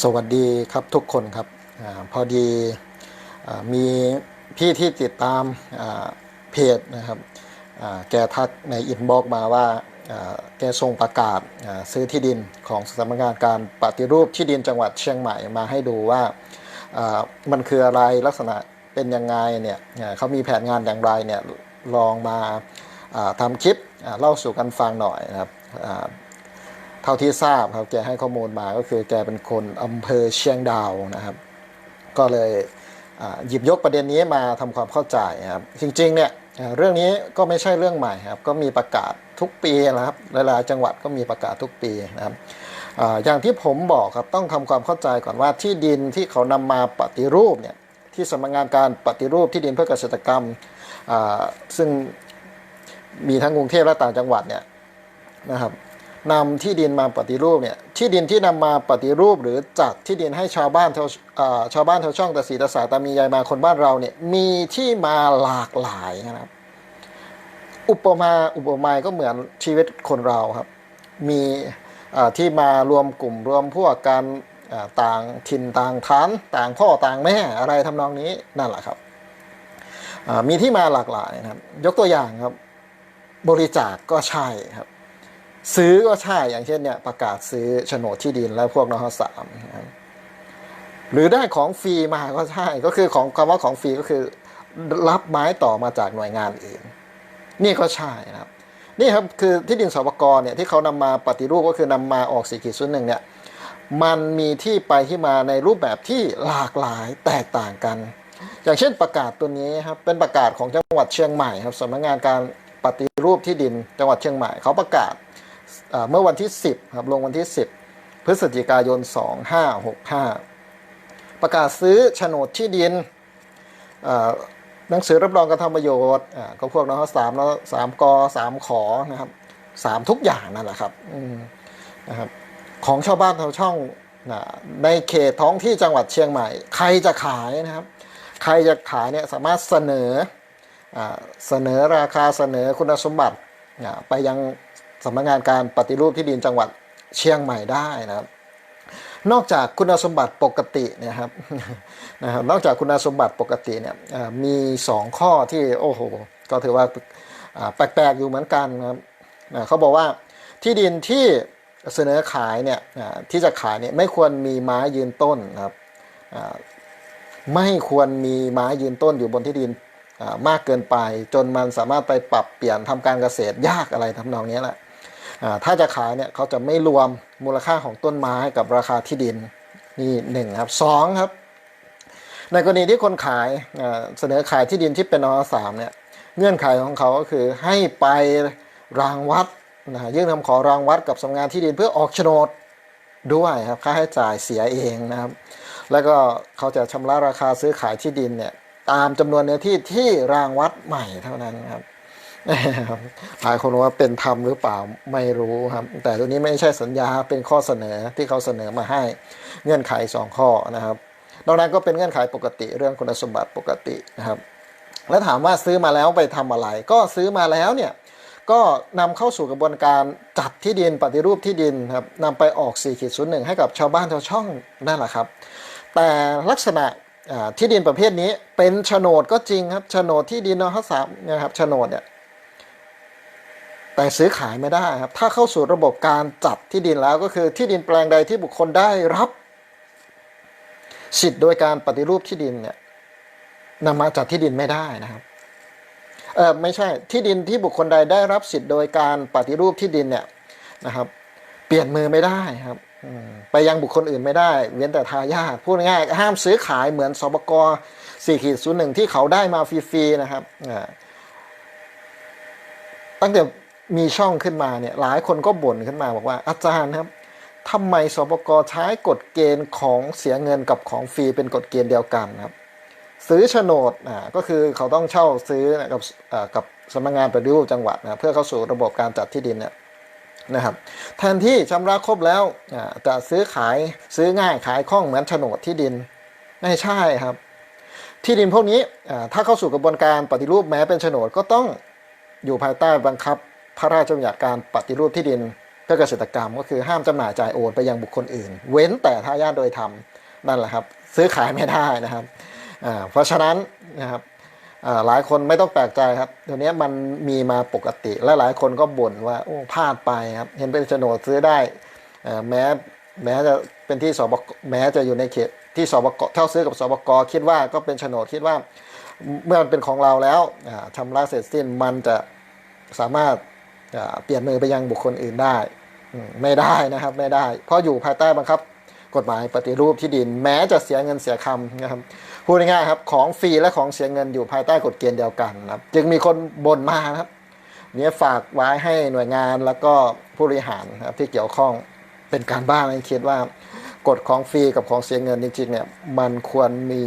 สวัสดีครับทุกคนครับอพอดีอมีพี่ที่ติดตามเพจนะครับแกทักในอินบ็อกมาว่าแกส่งประกาศซื้อที่ดินของสำนักงานการปฏิรูปที่ดินจังหวัดเชียงใหม่มาให้ดูว่ามันคืออะไรลักษณะเป็นยังไงเนี่ยเขามีแผนงานอย่างไรเนี่ยลองมาทำคลิปเล่าสู่กันฟังหน่อยนะครับ เท่าที่ทราบครับแกให้ข้อมูลมาก็คือแกเป็นคนอำเภอเชียงดาวนะครับ ก็เลยหยิบยกประเด็นนี้มาทำความเข้าใจครับจริงๆเนี่ยเรื่องนี้ก็ไม่ใช่เรื่องใหม่ครับก็มีประกาศทุกปีนะครับหลายๆจังหวัดก็มีประกาศทุกปีนะครับออย่างที่ผมบอกครับต้องทำความเข้าใจก่อนว่าที่ดินที่เขานำมาปฏิรูปเนี่ยที่สำนักงานการปฏิรูปที่ดินเพื่อเกษตรกรรมซึ่งมีทั้งกรุงเทพและต่างจังหวัดเนี่ยนะครับ นำที่ดินมาปฏิรูปเนี่ยที่ดินที่นำมาปฏิรูปหรือจัดที่ดินให้ชาวบ้านแถวชาวบ้านแถวช่องตะสีตะสาตามียายมาคนบ้านเราเนี่ยมีที่มาหลากหลายนะครับ อุปมาอุปไมยก็เหมือนชีวิตคนเราครับ มีที่มารวมกลุ่มรวมพวกการาต่างถิ่นต่างฐาน ต่างพ่อต่างแม่อะไรทำนองนี้นั่นแหละครับมีที่มาหลากหลายนะครับ ยกตัวอย่างครับ บริจาคก็ใช่ครับ ซื้อก็ใช่อย่างเช่นเนี่ยประกาศซื้อโฉนดที่ดินและพวกนหสามนะครับหรือได้ของฟรีมาก็ใช่ก็คือของคำว่าของฟรีก็คือ รับไม้ต่อมาจากหน่วยงานอื่นนี่ก็ใช่นะครับ นี่ครับคือที่ดินสปกรเนี่ยที่เขานำมาปฏิรูปก็คือนำมาออกสี่ขีดศูนย์หนึ่งเนี่ยมันมีที่ไปที่มาในรูปแบบที่หลากหลายแตกต่างกัน อย่างเช่นประกาศตัวนี้ครับเป็นประกาศของจังหวัดเชียงใหม่ครับสำนักงานการปฏิรูปที่ดินจังหวัดเชียงใหม่เขาประกาศ เมื่อวันที่ 10ครับลงวันที่ 10 พฤศจิกายน 2565 ประกาศซื้อโฉนดที่ดินหนังสือรับรองการทำประโยชน์ก็พวกนะสามแล้วสามกสามขอนะครับสามทุกอย่างนั่นแหละครับนะครับ ของชาวบ้านชาวช่องนในเขตท้องที่จังหวัดเชียงใหม่ ใครจะขายนะครับ ใครจะขายเนี่ยสามารถเสนออเสนอราคาเสนอคุณสมบัติไปยัง สำนักงานการปฏิรูปที่ดินจังหวัดเชียงใหม่ได้นะครับ นอกจากคุณสมบัติปกติเนะครับนะครับนอกจากคุณสมบัติปกติเนี่ยมีสองข้อที่โอ้โหก็ถือว่าแปลกๆอยู่เหมือนกันนะครับเขาบอกว่าที่ดินที่เสนอขายเนี่ยที่จะขายเนี่ยไม่ควรมีไม้ยืนต้นนะครับไม่ควรมีไม้ยืนต้นอยู่บนที่ดินมากเกินไป จนมันสามารถไปปรับเปลี่ยนทำการเกษตรยากอะไรทำนองนี้แหละ ถ้าจะขายเนี่ยเขาจะไม่รวมมูลค่าของต้นไม้กับราคาที่ดินนี่หนึ่งครับสองครับ ในกรณีที่คนขายเสนอขายที่ดินที่เป็นนอสามเนี่ยเงื่อนไขของเขาก็คือให้ไปรางวัดนะยื่นคำขอรางวัดกับสำนักงานที่ดินเพื่อออกโฉนดด้วยครับค่าให้จ่ายเสียเองนะครับ แล้วก็เขาจะชำระราคาซื้อขายที่ดินเนี่ยตามจำนวนเนื้อที่ที่รางวัดใหม่เท่านั้นครับ หลายคนว่าเป็นธรรมหรือเปล่าไม่รู้ครับ แต่ตัวนี้ไม่ใช่สัญญาเป็นข้อเสนอที่เขาเสนอมาให้เงื่อนไขสองข้อนะครับนอกนั้นก็เป็นเงื่อนไขปกติเรื่องคุณสมบัติปกตินะครับ แล้วถามว่าซื้อมาแล้วไปทำอะไร ก็ซื้อมาแล้วเนี่ยก็นำเข้าสู่กระบวนการจัดที่ดินปฏิรูปที่ดินครับนำไปออก4ขีดศูนย์หนึ่งให้กับชาวบ้านชาวช่องนั่นแหละครับ แต่ลักษณะที่ดินประเภทนี้เป็นโฉนดก็จริงครับโฉนดที่ดินนอสามนะครับโฉนดเนี่ย แต่ซื้อขายไม่ได้ครับถ้าเข้าสู่ระบบการจัดที่ดินแล้วก็คือที่ดินแปลงใดที่บุคคลได้รับ สิทธิ์โดยการปฏิรูปที่ดินเนี่ยนำมาจัดที่ดินไม่ได้นะครับเออไม่ใช่ที่ดินที่บุคคลใดได้รับสิทธิ์โดยการปฏิรูปที่ดินเนี่ยนะครับ เปลี่ยนมือไม่ได้ครับไปยังบุคคลอื่นไม่ได้ เว้นแต่ทายาทพูดง่ายห้ามซื้อขายเหมือนสบกสี่ขีดศูนย์หนึ่งที่เขาได้มาฟรีๆนะครับตั้งแต่ มีช่องขึ้นมาเนี่ยหลายคนก็บ่นขึ้นมาบอกว่าอาจารย์ครับทำไมสปกใช้กฎเกณฑ์ของเสียเงินกับของฟรีเป็นกฎเกณฑ์เดียวกันครับซื้อโฉนดอ่าก็คือเขาต้องเช่าซื้อกับอ่ากับสำนักงานปฏิรูปจังหวัดนะเพื่อเข้าสู่ระบบการจัดที่ดินเนี่ยนะครับแทนที่ชำระครบแล้วอ่าจะซื้อขายซื้อง่ายขายคล่องเหมือนโฉนดที่ดินไม่ใช่ครับ ที่ดินพวกนี้อ่าถ้าเข้าสู่กระบวนการปฏิรูปแม้เป็นโฉนดก็ต้องอยู่ภายใต้บังคับ พระราชบัญญัติการปฏิรูปที่ดินเพื่อเกษตรกรรม ก็คือห้ามจำหน่ายจ่ายโอนไปยังบุคคลอื่น เว้นแต่ทายาทโดยธรรมนั่นแหละครับ ซื้อขายไม่ได้นะครับเพราะฉะนั้นนะครับหลายคนไม่ต้องแปลกใจครับเดี๋ยวนี้มันมีมาปกติ และหลายคนก็บ่นว่าโอ้พลาดไปครับเห็นเป็นโฉนดซื้อได้แม้แม้จะเป็นที่สบกแม้จะอยู่ในเขตที่สบกเท่าซื้อกับสบกคิดว่าก็เป็นโฉนดคิดว่าเมื่อมันเป็นของเราแล้วอ่าชำระเสร็จสิ้นมันจะสามารถ เปลี่ยนมือไปยังบุคคลอื่นได้ไม่ได้นะครับไม่ได้ เพราะอยู่ภายใต้บังคับ กฎหมายปฏิรูปที่ดิน แม้จะเสียเงินเสียคำนะครับพูดง่ายๆครับของฟรีและของเสียเงินอยู่ภายใต้กฎเกณฑ์เดียวกันนะครับจึงมีคนบ่นมาครับเนี่ยฝากไว้ให้หน่วยงานแล้วก็ผู้บริหารนะครับที่เกี่ยวข้องเป็นการบ้านให้คิดว่ากฎของฟรีกับของเสียเงินจริงๆเนี่ยมันควรมี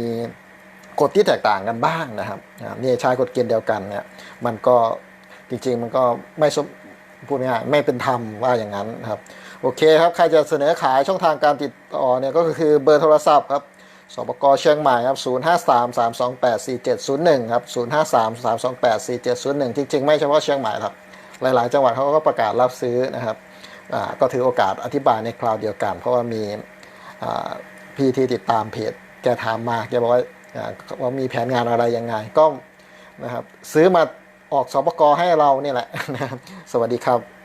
กฎที่แตกต่างกันบ้างนะครับนี่ใช้กฎเกณฑ์เดียวกันเนี่ยมันก็ จริง ๆ มันก็ไม่สมพูดง่ายไม่เป็นธรรมว่าอย่างนั้นครับ โอเคครับ ใครจะเสนอขายช่องทางการติดต่อเนี่ยก็คือเบอร์โทรศัพท์ครับสปกเชียงใหม่ครับ 0533284701 ครับ 0533284701 จริง ๆ ไม่เฉพาะเชียงใหม่ครับ หลายๆ จังหวัดเขาก็ประกาศรับซื้อนะครับก็ถือโอกาสอธิบายในคราวเดียวกัน เพราะว่ามีพี่ที่ติดตามเพจแกถามมาแกบอกว่าว่ามีแผนงานอะไรยังไงก็นะครับซื้อมา ออกสปกให้เราเนี่ยแหละนะครับสวัสดีครับ